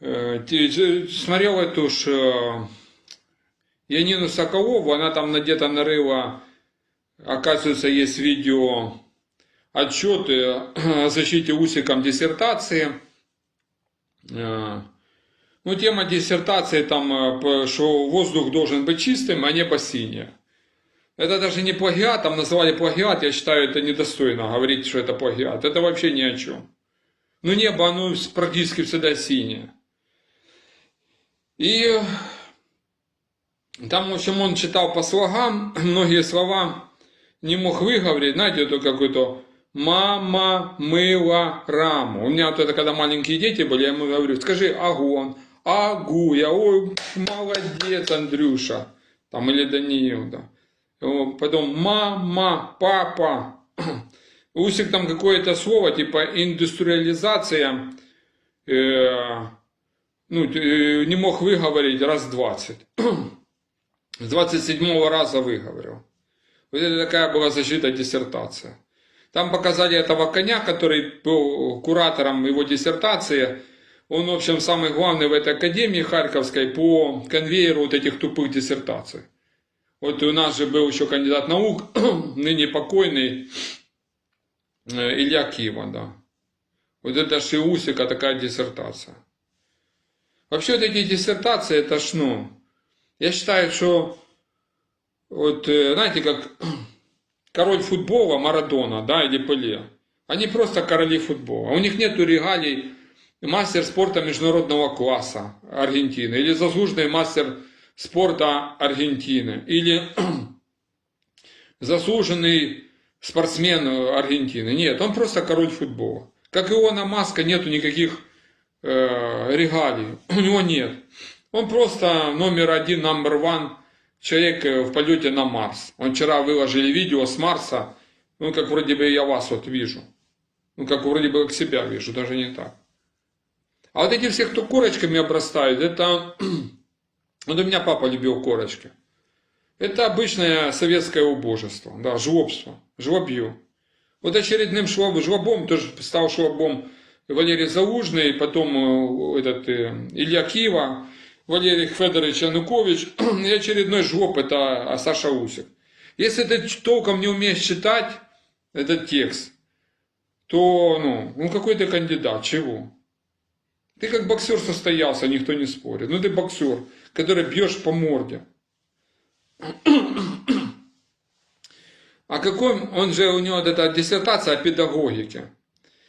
Э, Смотрел эту ж э, Янину Соколову, она там где-то нарыла, оказывается, есть видео отчеты о защите Усиком диссертации. Э, Ну, тема диссертации там, что воздух должен быть чистым, а небо синее. Это даже не плагиат, там называли плагиат, я считаю, это недостойно говорить, что это плагиат. Это вообще ни о чем. Ну, небо, оно практически всегда синее. И там, в общем, он читал по слогам, многие слова не мог выговорить, знаете, это какой-то «мама мыла раму». У меня вот это, когда маленькие дети были, я ему говорю, скажи «агон», «агу», я «ой, молодец, Андрюша», там, или Даниил, да. Потом «мама», «папа». Усик там какое-то слово, типа «индустриализация», э, ну, не мог выговорить раз 20. С 27 раза выговорил. Вот это такая была защита диссертация. Там показали этого коня, который был куратором его диссертации. Он, в общем, самый главный в этой академии Харьковской по конвейеру вот этих тупых диссертаций. Вот у нас же был еще кандидат наук, ныне покойный э, Илья Кива, да. Вот это ж и Усика такая диссертация. Вообще вот эти диссертации, это ж, ну, я считаю, что вот, э, знаете, как король футбола Марадона, да, или Пеле, они просто короли футбола. У них нету регалий мастер спорта международного класса Аргентины, или заслуженный мастер спорта Аргентины, или заслуженный спортсмен Аргентины. Нет, он просто король футбола. Как и Иона Маска, нету никаких э, регалий. У него нет. Он просто номер один, number one человек э, в полете на Марс. Он вчера выложили видео с Марса, ну, как вроде бы я вас вот вижу. Ну, как вроде бы как себя вижу, даже не так. А вот эти все, кто корочками обрастают, это... Вот у меня папа любил корочки. Это обычное советское убожество, да, жлобство, жлобье. Вот очередным шлоб, жлобом, тоже стал жлобом Валерий Залужный, потом э, этот э, Илья Кива, Валерий Федорович Янукович, и очередной жлоб это а, Саша Усик. Если ты толком не умеешь читать этот текст, то, ну, ну какой ты кандидат, чего? Ты как боксер состоялся, никто не спорит. Ну ты боксер, который бьешь по морде. А какой, он же, у него эта диссертация о педагогике.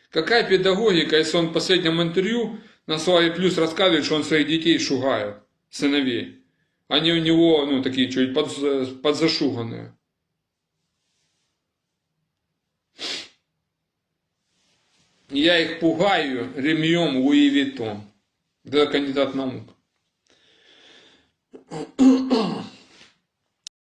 Какая педагогика, если он в последнем интервью на Славе Плюс рассказывает, что он своих детей шугает, сыновей. Они у него, ну, такие чуть под, подзашуганные. Я их пугаю ремнем Луи Виттон. Это кандидат наук.